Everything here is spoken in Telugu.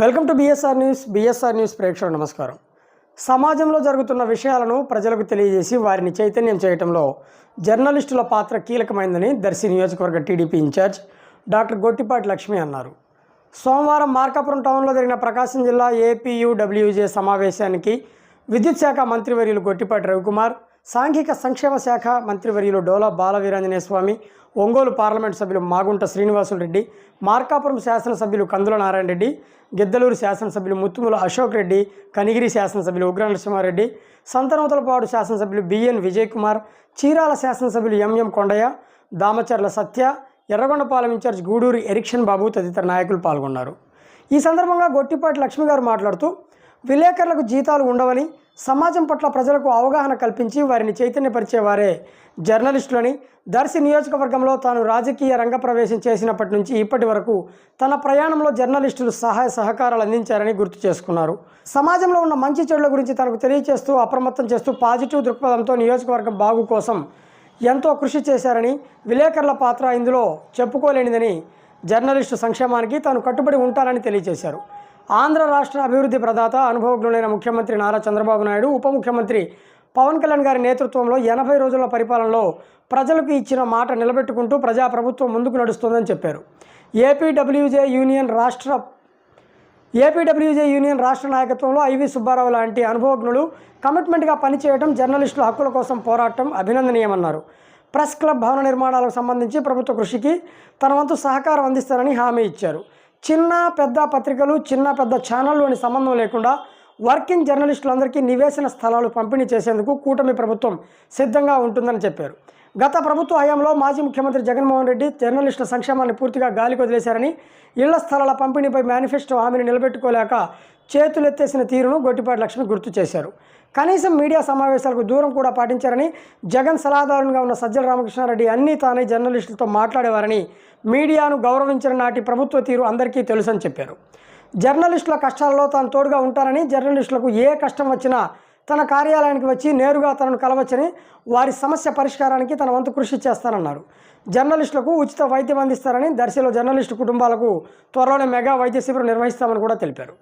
Welcome to BSR news BSR news ప్రేక్షకులు నమస్కారం. సమాజంలో జరుగుతున్న విషయాలను ప్రజలకు తెలియజేసి వారిని చైతన్యం చేయడంలో జర్నలిస్టుల పాత్ర కీలకమైందని దర్శి నియోజకవర్గ TDP incharge doctor Gottipati Lakshmi అన్నారు. సోమవారం మార్కాపురం టౌన్లో జరిగిన ప్రకాశం జిల్లా ఏపీయూడబ్ల్యూజే సమావేశానికి విద్యుత్ శాఖ మంత్రివర్యులు గొట్టిపాటి రవికుమార్ సాంఘిక సంక్షేమ శాఖ మంత్రివర్యులు డోలా బాలవీరాంజనేయ స్వామి ఒంగోలు పార్లమెంటు సభ్యులు మాగుంట శ్రీనివాసులు రెడ్డి మార్కాపురం శాసనసభ్యులు కందుల నారాయణ రెడ్డి గిద్దలూరు శాసనసభ్యులు ముత్తుముల అశోక్ రెడ్డి కనిగిరి శాసనసభ్యులు ఉగ్ర నరసింహారెడ్డి సంతనూతలపాడు శాసనసభ్యులు బిఎన్ విజయ్ కుమార్ చీరాల శాసనసభ్యులు MM Kondaiah Damacharla Satya Yerragondapalem incharge Gudur erection Babu తదితర నాయకులు పాల్గొన్నారు. ఈ సందర్భంగా గొట్టిపాటి లక్ష్మి గారు మాట్లాడుతూ విలేకరులకు జీతాలు ఉండవని సమాజం పట్ల ప్రజలకు అవగాహన కల్పించి వారిని చైతన్యపరిచేవారే. జర్నలిస్టులని దర్శి నియోజకవర్గంలో తాను రాజకీయ రంగ ప్రవేశం చేసినప్పటి నుంచి ఇప్పటి వరకు తన ప్రయాణంలో జర్నలిస్టులు సహాయ సహకారాలు అందించారని గుర్తు చేసుకున్నారు. సమాజంలో ఉన్న మంచి చెడుల గురించి తనకు తెలియచేస్తూ అప్రమత్తం చేస్తూ పాజిటివ్ దృక్పథంతో నియోజకవర్గం బాగు కోసం ఎంతో కృషి చేశారని విలేకరుల పాత్ర ఇందులో చెప్పుకోలేనిదని జర్నలిస్టు సంక్షేమానికి తాను కట్టుబడి ఉంటానని తెలియజేశారు. ఆంధ్ర రాష్ట్ర అభివృద్ధి ప్రదాత అనుభవజ్ఞులైన ముఖ్యమంత్రి నారా చంద్రబాబు నాయుడు ఉప ముఖ్యమంత్రి పవన్ కళ్యాణ్ గారి నేతృత్వంలో ఎనభై రోజుల పరిపాలనలో ప్రజలకు ఇచ్చిన మాట నిలబెట్టుకుంటూ ప్రజాప్రభుత్వం ముందుకు నడుస్తుందని చెప్పారు. ఏపీడబ్ల్యూజే యూనియన్ రాష్ట్ర ఏపీడబ్ల్యూజే యూనియన్ రాష్ట్ర నాయకత్వంలో ఐవి సుబ్బారావు లాంటి అనుభవజ్ఞులు కమిట్మెంట్గా పనిచేయడం జర్నలిస్టుల హక్కుల కోసం పోరాటం అభినందనీయమన్నారు. ప్రెస్ క్లబ్ భవన నిర్మాణాలకు సంబంధించి ప్రభుత్వ కృషికి తన వంతు సహకారం అందిస్తారని హామీ ఇచ్చారు. చిన్న పెద్ద పత్రికలు చిన్న పెద్ద ఛానల్లోని సంబంధం లేకుండా వర్కింగ్ జర్నలిస్టులందరికీ నివేశన స్థలాలు పంపిణీ చేసేందుకు కూటమి ప్రభుత్వం సిద్ధంగా ఉంటుందని చెప్పారు. గత ప్రభుత్వ హయాంలో మాజీ ముఖ్యమంత్రి జగన్మోహన్ రెడ్డి జర్నలిస్టుల సంక్షేమాన్ని పూర్తిగా గాలికి వదిలేశారని ఇళ్ళ స్థలాల పంపిణీపై మేనిఫెస్టో హామీని నిలబెట్టుకోలేక చేతులెత్తేసిన తీరును గొట్టిపాటి లక్ష్మి గుర్తు చేశారు. కనీసం మీడియా సమావేశాలకు దూరం కూడా పాటించారని జగన్ సలహాదారునిగా ఉన్న సజ్జల రామకృష్ణారెడ్డి అన్నీ తానే జర్నలిస్టులతో మాట్లాడేవారని మీడియాను గౌరవించిన నాటి ప్రభుత్వ తీరు అందరికీ తెలుసని చెప్పారు. జర్నలిస్టుల కష్టాల్లో తాను తోడుగా ఉంటానని జర్నలిస్టులకు ఏ కష్టం వచ్చినా తన కార్యాలయానికి వచ్చి నేరుగా తనను కలవచ్చని వారి సమస్య పరిష్కారానికి తన వంతు కృషి చేస్తానన్నారు. జర్నలిస్టులకు ఉచిత వైద్యం అందిస్తారని దర్శిలో జర్నలిస్టు కుటుంబాలకు త్వరలోనే మెగా వైద్య శిబిరం నిర్వహిస్తామని కూడా తెలిపారు.